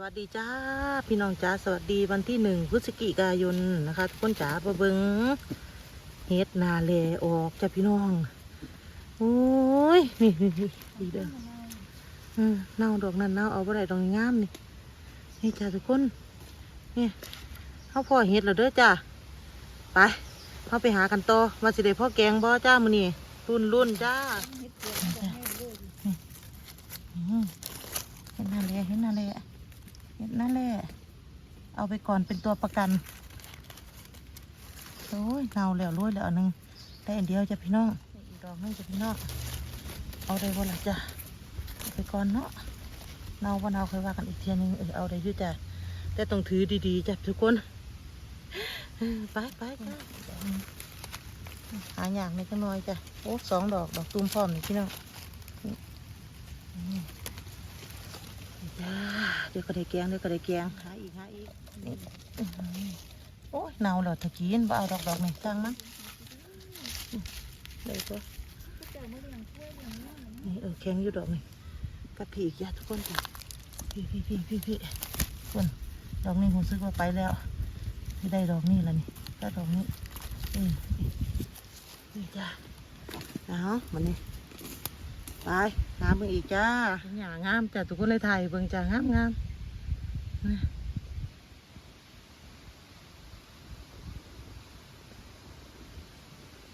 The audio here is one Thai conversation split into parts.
วัสดีจ้าพี่น้องจ้าสวัสดีวันที่หนึ่งพฤศจิกายนนะคะทุกคนจ๋าประเบิงเฮ็ดนาเลออกจ้าพี่น้องโอ้ยนี่นี่นี่ดีเด้อเออเน่าดอกนั้นเน่าเอาไปได้ดอกนี้งามนี่นี่จ้าทุกคนนี่เขาพ่อเฮ็ดแล้วเด้อจ้าไปเขาไปหากันต่อมาสิได้พ่อแกงบ่จ้ามื้อนี้รุ่นรุ่นจ้าอืมเห็นนั่นเลยเห็นนั่นเลยเห็ นั่นเลยเอาไปก่อนเป็นตัวประกัน โอ้ยเนาแล้วรวยแล้วนึงได้อันเดียวจะพี่น้องอีกดอกนึงจะพี่น้อง เอาได้บ่ล่ะจ้ะเอาไปก่อนเนาะ เนาบ่เนาค่อยว่ากันอีกเทียหนึงเออเอาได้ยู่จ้ะแต่ต้องถือดีๆจ้ะทุกคน ไปไปจ้ะหาอย่างในจังน้อยจ้ะ โอ้สองดอก ดอกตูมพร้อมนี่พี่น้อง จ้าเดี๋ยวก็ได้แกงเดี๋ยวก็ได้แกงหาอีกหาอีกนี่อื้อหือโอ้ยเน่าแล้วตะกี้นบ่เอาดอกดอกนี่สร้างมั้งอื้อได้ตัวนี่เออแข็งอยู่ดอกนี่กับพี่อีกยาทุกคนจ้ะพี่พี่พี่พี่พี่คนดอกนี้ผมซื้อว่าไปแล้วไม่ได้ดอกนี้แล้วนี่ก็ดอกนี้อืมนี่นี่จ้าเอามันนี่ไป งามเบิ่งอีกจ้าหญ้างามจ้ะทุกคนเลยถ่ายเบิ่งจ้างามงามนี่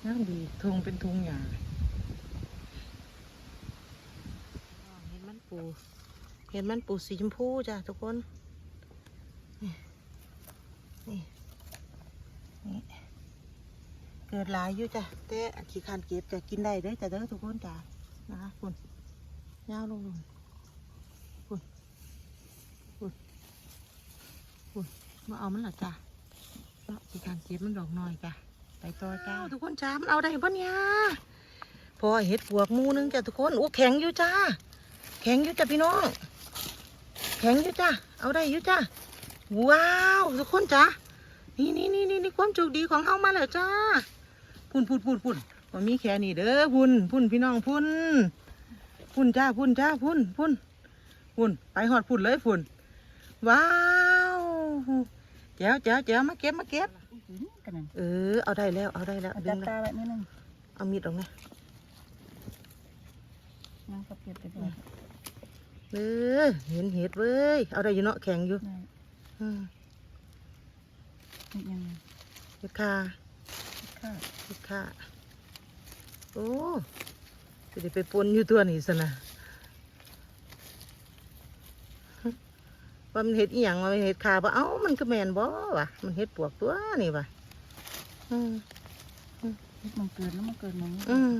งามดีทุงเป็นทุงหญ้าอ๋อเห็นมันปูเห็นมันปูสีชมพูจ้ะทุกคน นี่นี่นี่เกิดหลายอยู่จ้ะแต่ขี้คร้านเก็บจะกินได้เด้อจ้ะเด้อทุกคนจ้ะนะคะคุณ ยาวลงลงคุณคุณคุณมาเอามันเหรอจ้ะเนาะที่การเก็บมันดอกน้อยจ้ะไปต่อจ้าทุกคนจ้ามันเอาได้ปะเนี่ยพอเห็ดปวกหมูนึงจ้ะทุกคนโอ้แข็งอยู่จ้าแข็งอยู่จ้ะพี่น้อง แข็งอยู่จ้าเอาได้อยู่จ้าว้าวทุกคนจ้านี่นี่นี่นี่นี่ความโชคดีของเฮามาแล้วจ้าพุ่นพุ่นพุ่นพุ่นว่ามีแค่นี้เด้อพุ่นพุ่นพี่น้องพุ่น พุ่นจ้าพุ่นจ้าพุ่นพุ่นพุ่นไปหอดพุ่นเลยพุ่นว้าวเจ้าเจ้าเจ้ามาเก็บมาเก็บกันนั่นเออเอาได้แล้วเอาได้แล้วเอาดึจังบแล้วตาไว้นิดนึงเอามีดออกไงนั่งกับเก็บไปด้วยเออเห็นเห็ดเว้ยเอาได้อยู่เนาะแข็งอยู่ได้อืมนิดยังเห็ดคาข้าวเห็ดคาโอ้จะ ได้ไปปนอยู่ตัวนี้สนะว่ามันเห็ดอีหยังว่ามันเห็ดคาบ่เอ้ามันก็แมนบ่วะมันเห็ดปวกตัวนี่วะอืมมันเกิดแล้วมันเกิดมันอืม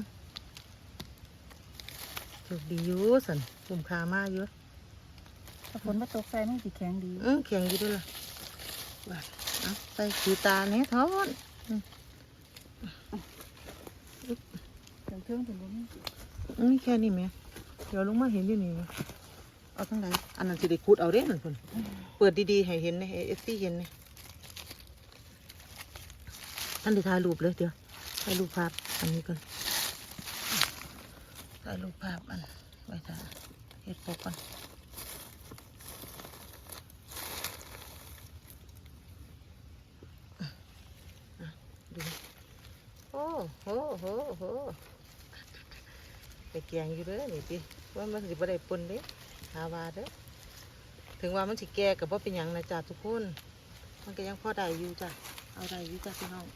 ถูกดีอยู่สันคุ้มค่ามากอยู่ถ้าฝนมาตกใส่มันสิแข็งดีอืมแข็งอยู่ด้วยล่ะว่าเอาใส่ขีตาเนี่ยทอนเครื่องเครื่องถึงบ่มีอื มแค่นี้ไหมเดี๋ยวลงมาเห็นอยู่นี่เอาทั้งไหนอันนั้นสิได้คูดเอาเด้นั่นคนเปิดดีๆให้เห็นนะให้เอฟซีเห็นนะท่านได้ถ่ายรูปเลยเดี๋ยวถ่ายรูปภาพอันนี้ก่อนถ่ายรูปภาพอันไว้ถ่ายเฮ็ดปกก่อนดูโอ้โหโหโห แกงอยู่เด้อนี่ติว่ามันสิบ่ได้ปนเด้หาว่าเด้อถึงว่ามันสิแก่กับว่าเป็นหยังนะจ้ะทุกคนมันก็ยังพอได้อยู่จ้ะเอาได้อยู่จ้ะพี่น้อง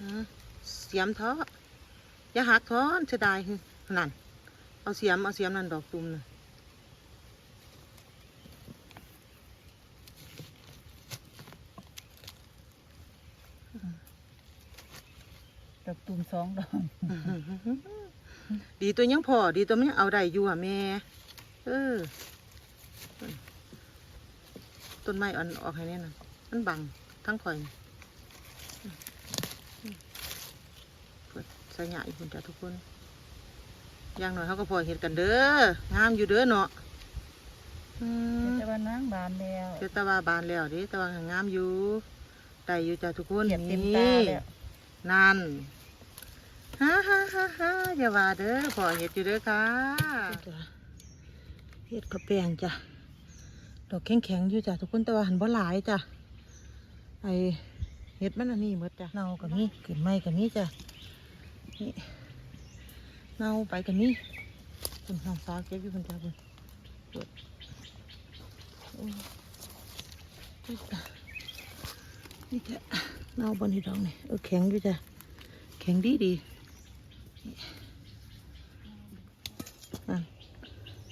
ฮะเสียมท้ออย่าหักท้อนเสียดายหึนั่นเอาเสียมเอาเสียมนั่นดอกตุ่มน่ะดอกตูมสองดอก ดีตัวยังพอดีตัวมันยังเอาได้อยู่อะแม่เออต้นไม้อ่อนออกให้แน่นอนมันบังทั้งข่อยนี่เปิดใส่หยาอีกคนจ้ะทุกคนอย่างหน่อยเขาก็พอเห็นกันเด้องามอยู่เด้อเนาะอืมแต่ว่าน้ำบานแล้วเจ้าตะวาบานแล้วเดิตะวางามอยู่ได้อยู่จ้ะทุกคนเหยียบเต็มนี่ตาแล้วนั่น ฮ่าฮ่าฮ่าฮ่าอย่าว่าเด้อพอเห็ดอยู่เด้อค่ะเห็ดข้าวแป้งจ้ะดอกแข็งๆอยู่จ้ะทุกคนแต่ว่าหันบ่หลายจ้ะไอเห็ดมันอันนี้หมดจ้ะเน่ากับนี้ขึ้นไม้กับนี้จ้ะนี่เน่าไปกับนี้คุณน้องสาเก็บอยู่คนจ้ะคุณเปิดโอ้ยนี่จ้ะนี่จ้ะเน่าบนที่ดอกนี่เออแข็งอยู่จ้ะแข็งดีดี นี่นั่น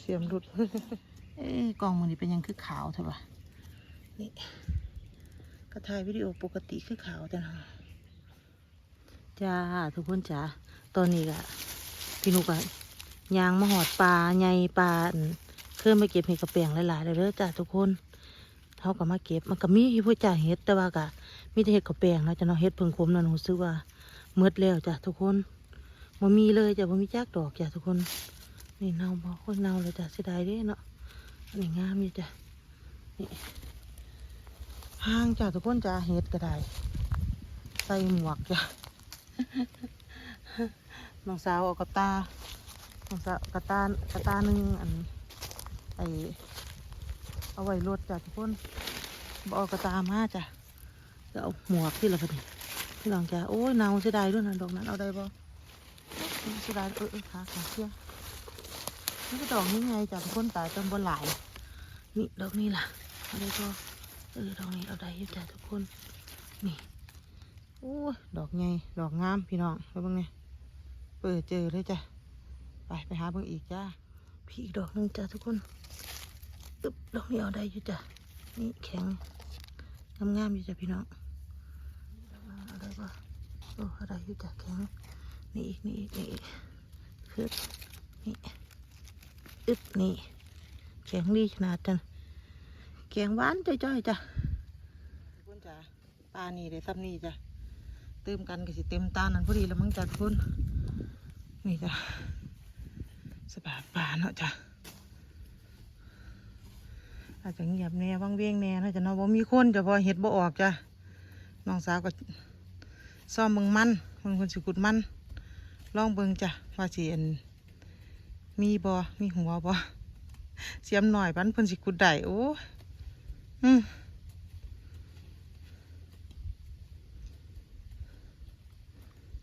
เสียมหลุด เอ้ยกล่องมันนี่เป็นยังคือขาวใช่ปะนี่ก็ถ่ายวิดีโอปกติคือขาวแต่นะจ้าทุกคนจ้าตอนนี้ก็พี่นุกอะยางมาหอดปลาใหญ่ปลาอั่นเคยมาเก็บเห็ดกระเปียงหลายๆเลยเด้อจ้าทุกคนเท่ากับมาเก็บมันก็มีผู้จ่าเห็ดแต่ว่าก็มีแต่เห็ดกระเปียงเนาะจ้ะเนาะเห็ดเพิ่งคมเนาะหนูซื้อว่าเมืดแล้วจ้ะทุกคน บ่มีเลยจ้ะบ่มีจักดอกจ้ะทุกคนนี่เน่าบ่คนเน่าเลยจ้ะเสียดายเด้เนาะอันนี้งามอยู่จ้ะนี่ห้างจ้ะทุกคนจ้ะเฮ็ดก็ได้ใส่หมวกจ้ะน้องสาวเอากระตาน้องสาวกระตากระตาหนึ่งอันไอเอาไว้รถจ้ะทุกคนบเอากระตามาจ้ะจะเอาหมวกที่ละพอดีที่ลองจ้ะโอ้ยเนาเสียดายด้วยนะดอกนั้นเอาได้บ่ สียดาเออเออขาขาเชี่ยนี่ก็ดอกนี้ไงจากคนตายต้นบนหลาย นี่ดอกนี้ล่ะอะไรก็เออดอกนี้เอาได้อยุจ้ะทุกคน นี่โอ้ดอกไงดอกงามพี่น้องไปเบ้างไงเปิดเจอเลยจ้ะไปไปหาเบิ่งอีกจ้าพี่อีกดอกหนึงจ้ะทุกคนตึบดอกนี้เอาได้อยู่จ้ะนี่แข็งงามงามๆอยู่จ้ะพี่น้องเอาได้ปะโอ้อาได้อยู่จ้ะแข็ง นี่อีกนี่อีกนี่อีกคือนี่อึดนี่แข็งดีขนาดจังแข็งหวานจ้อยๆจ้ะคุณจ้ะปลานี่ได้ซ้ำนี่จ้ะเติมกันก็สิเต็มตานั่นพอดีแล้วมั้งจ้ะทุกคนนี่จ้ะสบายปลาเนาะจ้ะอาจจะเงียบแน่วังเวียงแน่เนาะจ้ะเนาะบ่มีคนจะพอเห็ดบ่ออกจ้ะน้องสาวก็ซ่อมเบิ่งมันเบิ่งคนสิขุดมัน ลองเบิ่งจ้ะว่าสิอันมีบอมีหัวบอเสียมหน่อยปันเพิ่นสิกุดได้โอ้อืม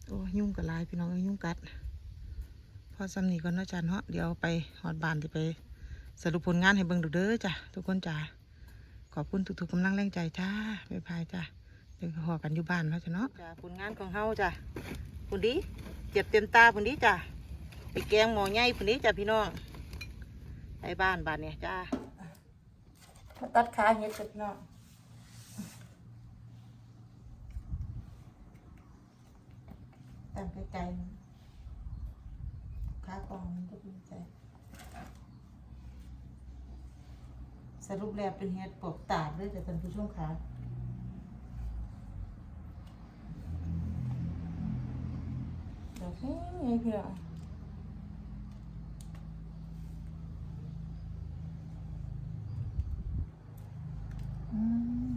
โอ้ยุ่งกับลายพี่น้องยุ่งกัด พอสำนีก่อนนาะจ้ะเนาะเดี๋ยวไปหอดบานที่ไป สรุปผลงานให้เบิ่งดูเด้อจ้ะทุกคนจ้ะขอบคุณทุกๆกำลังแรงใจจ้าบ๊ายบายจ้ะเดี๋ยวหอกันอยู่บ้านเนาะจ้ะเนาะจ้ะผลงานของเฮาจ้ะพุ่นดี เจ็บเต็มตาพุ่นดีจ้ะไปแกงหมอใหญ่พุ่นนี้จ้ะพี่น้องไปบ้านบ้านเนี่ยจ้าตัดขาเห็ดจ้ะพี่น้องตั้งไกลๆขากองมันก็เป็นใจสรุปแล้วเป็นเห็ดปวกตาดเลยจ้ะท่านผู้ชมค่ะ เดี๋ยวให้ไงพี่อ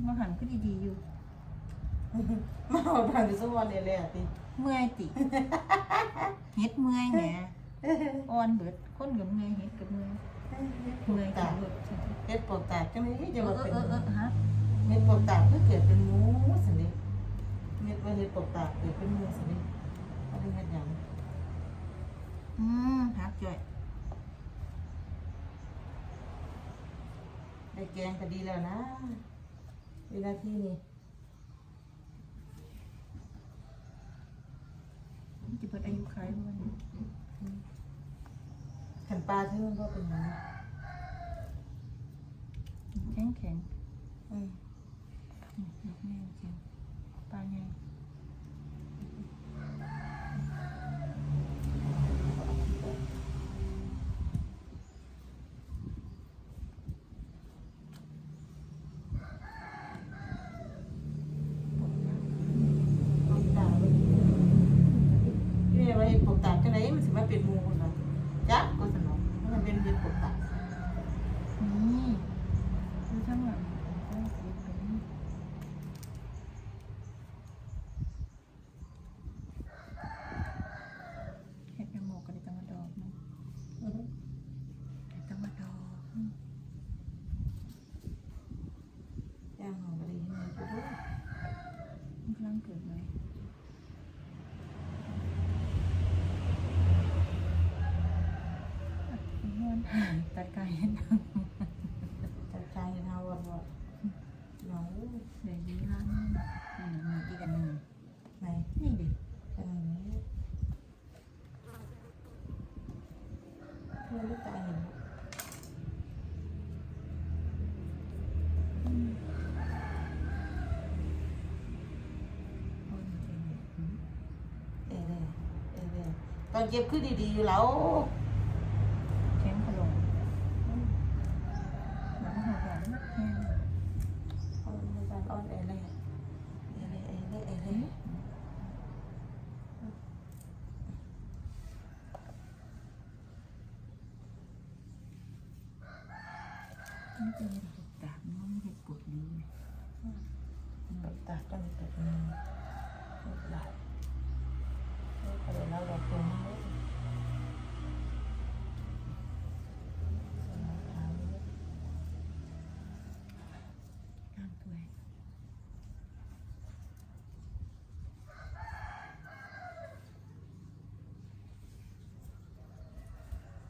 มาหันก็ดีๆอยู่ มาเอาทางที่สวรรค์เนี่ยแหละติเมื่อยติเฮ็ดเมื่อยแหมอ่อนเบิดคนกับเมื่อยเฮ็ดกับเมื่อยเมื่อยตากเฮ็ดปวกตาจังได๋เอจะมาเป็นเออฮะเฮ็ดปวกตาดก็เกิดเป็นหมูสินี่เฮ็ดว่าเฮ็ดปวกตาเกิดเป็นหมูสินี่เอาไปเฮ็ดหยัง อืมฮักจ่อย ได้ แกงก็ดีแล้วนะเวลาที่นี่มันจะเบิดอายุขายมันขันปลาที่มันก็เป็นหยังแข็งแข็งอืม อืมยกแม่จริงปลาใหญ่ ปวกตาดเว้ยพี่แม่ว่าเฮ็ดปวกตาด จังได๋มันสิมาเป็นหมูพุ่นล่ะจักก็สนองมันเป็นเฮ็ดปวกตาด นี่ดูช่างหลังเอาเก็บไปนี่เฮ็ดยังหมกก็ได้ตังมาดอกนะได้ตังมาดอกอืม ตัดไก่เห็ดจัดใจเฮาวันวันเนาะเดี๋ยวนี้ร้านนี่มีอีกอันหนึ่งไหนนี่ดิอันนี้เพื่อนลูกตาเห็นเอเดเอเดตอนเก็บคือดีๆอยู่แล้ว แข็งกระโหลกแล้วก็หอบแบบนี้แห้ง เอาในบ้านออนเอเด้เอเด้เอเด้เอเด้ นี่เป็นเห็ด ตากน้องเห็ดปวดนี้ตบตาต้องตบมือตบไหล่เอาเดี๋ยเราดอกตัวมาเลยสมัยทางนี้น้ำถ้วย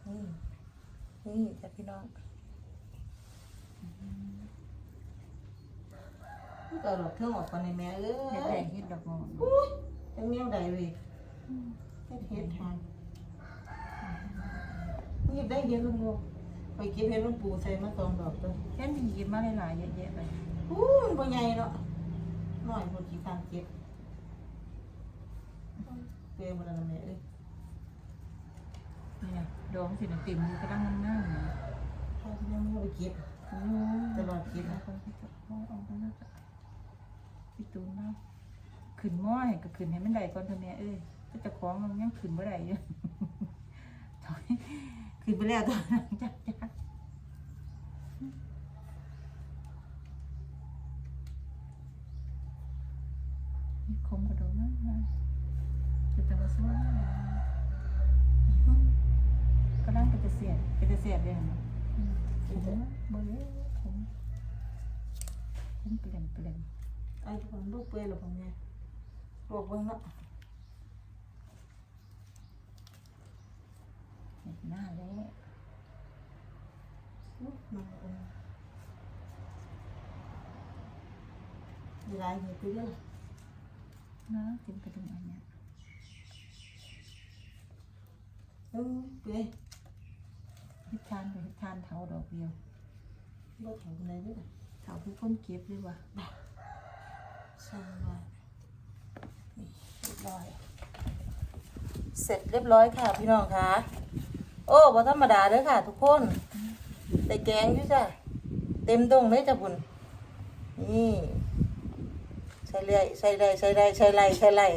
นี่นี่จ้ะพี่น้อง นี่ก็ดอกเทื่องออกก่อนในแม่เอ้เห็ดแดยงเห็ดดอกงอนอุ้ยจังแนวใดเว้ยเฮ็ดเฮ็ดทานนี่ได้เยอะลุงโมไปเก็บเฮ็ดลุงปู่ใส่มาสองดอกตัวเห็ดมีหยิบมาหลายๆเยอะแยะเลยอู้มันบ่ใหญ่เนาะน้อยบ่ขี้คร้านเก็บเปย์บ่ได้นะแม่เอ้ยนี่นะดองสินะเต็มอยู่กระดังงามๆนะถ้ายังบ่ไปเก็บโอ้ ตลอดเก็บแล้นะวก็พี่จะเอออกไปแล้วจะพี่ตูนเนาะขึ้นม้อให้ก็ขึ้นให้มันได้ก่อนเถอะแม่เอ้ยก็จะคล้องมันยังขึ้นบ่ได้อยู่ถอยขึ้นไปแล้วตอนนั้นจักจักนี่คมกระโดดนะนะจะจะมาสวยก็นั่งก็จะเสียดก็จะเสียดเลยเห็นไหมผมบ่ เลยผมผมเปลี่ยนเปลี่ยนไอ้ทุกคนลูกเปย์หรอผมเนี่ยลวกเบิ่งเนาะเห็นหน้าแล้วอู้มันเป็นเวลาเฮ็ดไปเรื่อยนะถึงกระดุมอันเนี้ยเออเปย์ ฮิตทานกับฮิตทานเท้าดอกเดียวบ่ถึงไหนเด้อเท้าคือคนเก็บเลยว่ะสร้างไว้นี่เรียบร้อย เสร็จเรียบร้อยค่ะพี่น้องค่ะ โอ้บ่ธรรมดาเด้อค่ะ ทุกคนได้แกงอยู่จ้ะเต็มดงเลยจ้ะบุญนี่ใส่เลยใส่เลยใส่เลยใส่ไล่ใส่ไล่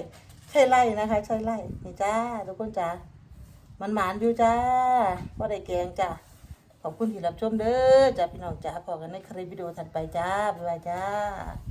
ใส่ไล่นะคะ ใส่ไล่นี่จ้าทุกคนจ้า มันหมานอยู่จ้าว่าได้แกงจ้าขอบคุณที่รับชมเด้อจ้าพี่น้องจ้าพอกันในคลิปวิดีโอถัดไปจ้าบ๊ายบายจ้า